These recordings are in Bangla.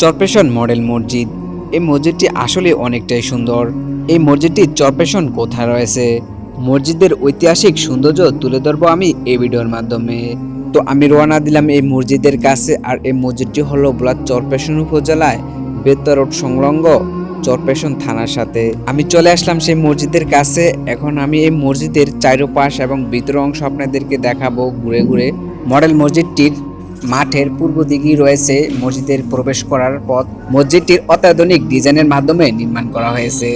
চরপেশন মডেল মসজিদ। এই মসজিদটি আসলে অনেকটাই সুন্দর। এই মসজিদটি চরপেশন কোথায় রয়েছে? মসজিদের ঐতিহাসিক সৌন্দর্য তুলে ধরবো আমি এই ভিডিওর মাধ্যমে। তো আমি রওনা দিলাম এই মসজিদের কাছে আর এই মসজিদটি হলো বুলাদ চরপেশন উপজেলায় বেত্তা রোড সংলগ্ন চরপেশন থানার সাথে। আমি চলে আসলাম সেই মসজিদের কাছে। এখন আমি এই মসজিদের চারোপাশ এবং ভিতর অংশ আপনাদেরকে দেখাবো ঘুরে ঘুরে। মডেল মসজিদটির মাঠের পূর্ব দিকেই রয়েছে মসজিদের প্রবেশ করার পথ। মসজিদটির অত্যাধুনিক ডিজাইনের মাধ্যমে নির্মাণ করা হয়েছে।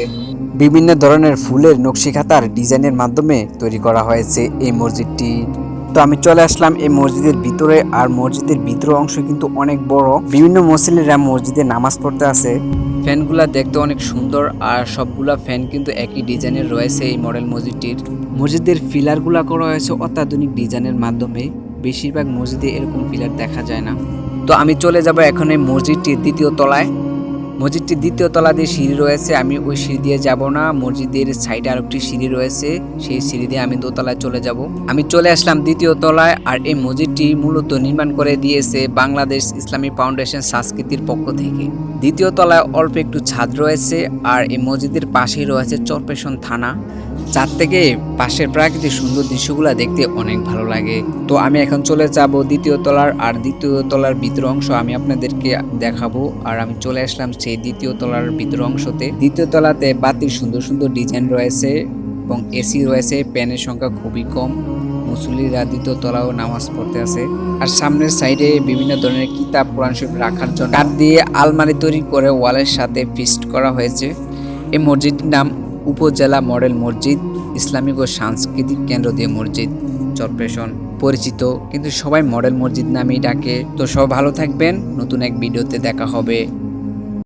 বিভিন্ন ধরনের ফুলের নকশিকাতার ডিজাইনের মাধ্যমে তৈরি করা হয়েছে এই মসজিদটি। তো আমি চলে আসলাম এই মসজিদের ভিতরে, আর মসজিদের ভিতর অংশ কিন্তু অনেক বড়। বিভিন্ন মুসলিমরা মসজিদে নামাজ পড়তে আছে ফ্যানগুলা দেখতে অনেক সুন্দর, আর সবগুলা ফ্যান কিন্তু একই ডিজাইনের রয়েছে এই মডেল মসজিদটির। মসজিদের ফিলারগুলা করা হয়েছে অত্যাধুনিক ডিজাইনের মাধ্যমে। বেশিরভাগ মসজিদে এরকম পিলার দেখা যায় না। তো আমি চলে যাব এখন এই মসজিদটির দ্বিতীয় তলায়। মসজিদটির দ্বিতীয় তলা দিয়ে সিঁড়ি রয়েছে, আমি ওই সিঁড়ি দিয়ে যাব না। মসজিদের সাইডে আর একটি সিঁড়ি রয়েছে, সেই সিঁড়ি দিয়ে আমি দোতলায় চলে যাব। আমি চলে আসলাম দ্বিতীয় তলায় আর এই মসজিদটি মূলত নির্মাণ করে দিয়েছে বাংলাদেশ ইসলামী ফাউন্ডেশন সংস্কৃতির পক্ষ থেকে। দ্বিতীয় তলায় অল্প একটু ছাদ রয়েছে আর এই মসজিদের পাশেই রয়েছে চরপেশন থানা। যার থেকে পাশের প্রাকৃতিক সুন্দর দৃশ্যগুলো দেখতে অনেক ভালো লাগে। তো আমি এখন চলে যাব দ্বিতীয় তলার, আর দ্বিতীয় তলার ভিতর অংশ আমি আপনাদেরকে দেখাবো। আর আমি চলে আসলাম সেই দ্বিতীয় তলার ভিতর অংশতে। দ্বিতীয় তলাতে বাতির সুন্দর সুন্দর ডিজাইন রয়েছে এবং এসি রয়েছে, প্যানের সংখ্যা খুবই কম। মুসল্লিরা দ্বিতীয় তলাও নামাজ পড়তে আছে আর সামনের সাইডে বিভিন্ন ধরনের কিতাব, কোরআন শরীফ রাখার জন্য কাঠ দিয়ে আলমারি তৈরি করে ওয়ালের সাথে ফিস্ট করা হয়েছে। এই মসজিদটির নাম উপজেলা মডেল মসজিদ, ইসলামিক ও সাংস্কৃতিক কেন্দ্র দিয়ে মসজিদ চরপেশন পরিচিত। কিন্তু সবাই মডেল মসজিদ নামেই ডাকে। তো সব ভালো থাকবেন। নতুন এক ভিডিওতে দেখা হবে।